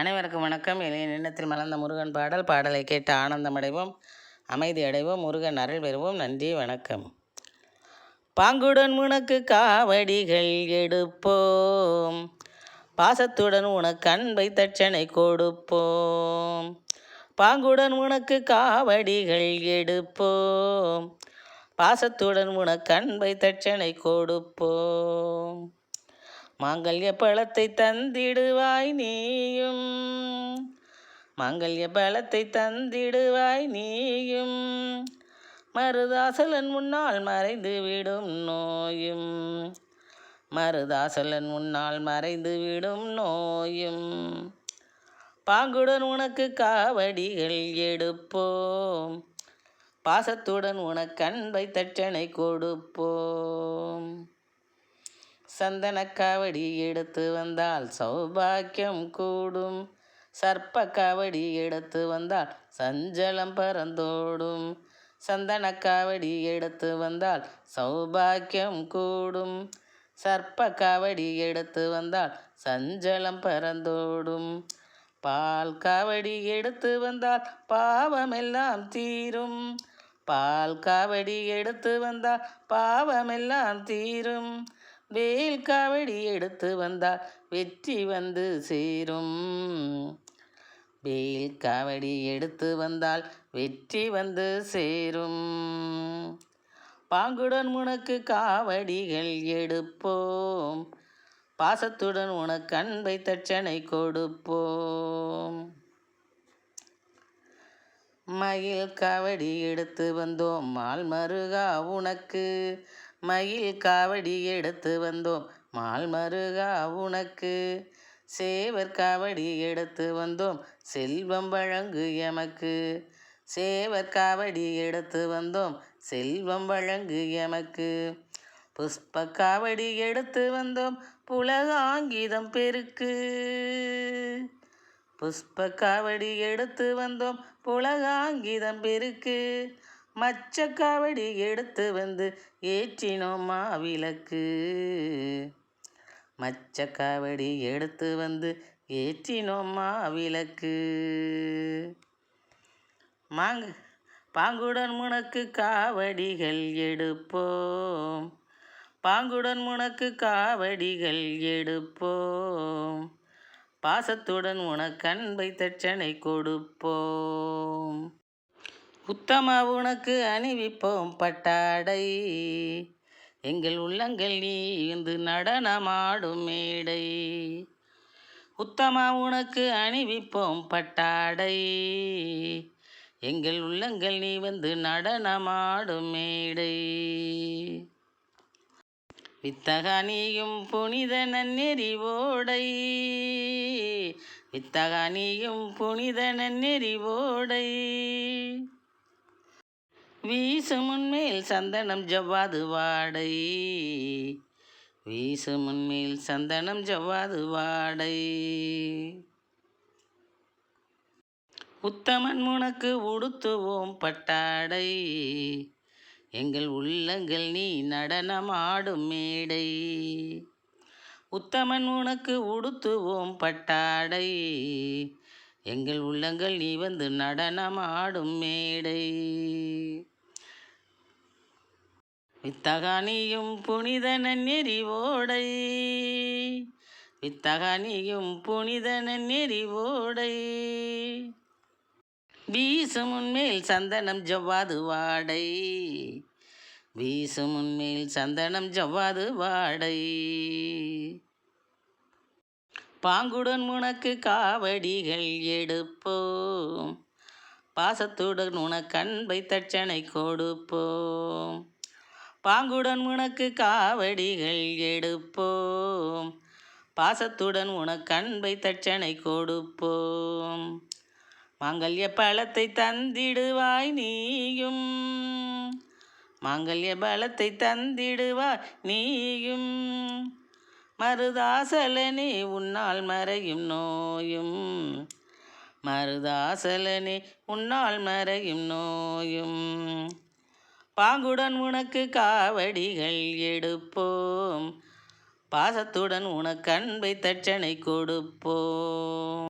அனைவருக்கும் வணக்கம். எளிய எண்ணத்தில் மலர்ந்த முருகன் பாடல். பாடலை கேட்டு ஆனந்தமடைவோம். அமைதி அடைவோம். முருகன் அருள் பெறுவோம். நன்றி வணக்கம். பாங்குடன் உனக்கு காவடிகள் எடுப்போம். பாசத்துடன் உனக்கு அன்பை தட்சணை கொடுப்போம். பாங்குடன் உனக்கு காவடிகள் எடுப்போம். பாசத்துடன் உனக்கு அன்பை தட்சணை கொடுப்போம். மாங்கல்ய பழத்தை தந்திடுவாய் நீயும். மாங்கல்ய பழத்தை தந்திடுவாய் நீயும். மருதாசலன் முன்னால் மறைந்து விடும் நோயும். மருதாசலன் முன்னால் மறைந்து விடும் நோயும். பாங்குடன் உனக்கு காவடிகள் எடுப்போம். பாசத்துடன் உனக்கு அன்பை தட்சணை கொடுப்போம். சந்தன காவடி எடுத்து வந்தால் சௌபாக்கியம் கூடும். சர்ப்ப காவடி எடுத்து வந்தால் சஞ்சலம் பறந்தோடும். சந்தன காவடி எடுத்து வந்தால் சௌபாக்கியம் கூடும். சர்ப்ப காவடி எடுத்து வந்தால் சஞ்சலம் பறந்தோடும். பால் காவடி எடுத்து வந்தால் பாவமெல்லாம் தீரும். பால் காவடி எடுத்து வந்தால் பாவமெல்லாம் தீரும். வேல் காவடி எடுத்து வந்தால் வெற்றி வந்து சேரும். வேல் காவடி எடுத்து வந்தால் வெற்றி வந்து சேரும். பாங்குடன் உனக்கு காவடிகள் எடுப்போம். பாசத்துடன் உனக்கு அன்பை தட்சணை கொடுப்போம். மயில் காவடி எடுத்து வந்தோம். மால் மருகா உனக்கு மயில் காவடி எடுத்து வந்தோம். மால் மருகா உனக்கு சேவர் காவடி எடுத்து வந்தோம். செல்வம் வழங்கு எமக்கு சேவர் காவடி எடுத்து வந்தோம். செல்வம் வழங்கு எமக்கு புஷ்ப காவடி எடுத்து வந்தோம். புலகாங்கிதம் பெருக்கு புஷ்ப காவடி எடுத்து வந்தோம். புலகாங்கிதம் பெருக்கு மச்சக்காவடி எடுத்து வந்து ஏற்றினோம் மாவிளக்கு. மச்சக்காவடி எடுத்து வந்து ஏற்றினோம் மாவிளக்கு. மாங்க பாங்குடன் முனக்கு காவடிகள் எடுப்போம். பாங்குடன் முனக்கு காவடிகள் எடுப்போம். பாசத்துடன் உனக்கு அன்பை தட்சணை கொடுப்போம். உத்தம உனக்கு அணிவிப்போம் பட்டாடை. எங்கள் உள்ளங்கள் நீ இந்து நடனமாடும் மேடை. உத்தமா உனக்கு அணிவிப்போம் பட்டாடை. எங்கள் உள்ளங்கள் நீ வந்து நடனமாடும் மேடை. வித்தகா நீயும் புனித நன்னெறி ஓடை. வித்தகா புனித நன்னெறி ஓடை. வீசுமுன்மேல் சந்தனம் ஜவ்வாது வாடை. வீசு முன்மேல் சந்தனம் ஜவ்வாது வாடை. உத்தமன் உனக்கு உடுத்துவோம் பட்டாடை. எங்கள் உள்ளங்கள் நீ நடனமாடும் மேடை. உத்தமன் உனக்கு உடுத்துவோம் பட்டாடை. எங்கள் உள்ளங்கள் நீ வந்து நடனமாடும் மேடை. வித்தகானியும் புனித நெறிவோடை வித்தகானியும் புனிதன நெறிவோடை வீசும் முன்மேல் சந்தனம் ஜவ்வாது வாடை. வீசும் முன்மேல் சந்தனம் ஜவ்வாது வாடை. பாங்குடன் உனக்கு காவடிகள் எடுப்போம். பாசத்துடன் உனக்கு அன்பை தட்சணை கொடுப்போம். பாங்குடன் உனக்கு காவடிகள் எடுப்போம். பாசத்துடன் உனக்கு அன்பை தட்சணை கொடுப்போம். மாங்கல்ய பழத்தை தந்திடுவாய் நீயும். மாங்கல்ய பலத்தை தந்திடுவாய் நீயும். மருதாசலனே உன்னால் மறையும் நோயும். மருதாசலனே உன்னால் மறையும் நோயும். பாங்குடன் உனக்கு காவடிகள் எடுப்போம். பாசத்துடன் உனக்கு அன்பை தட்சணை கொடுப்போம்.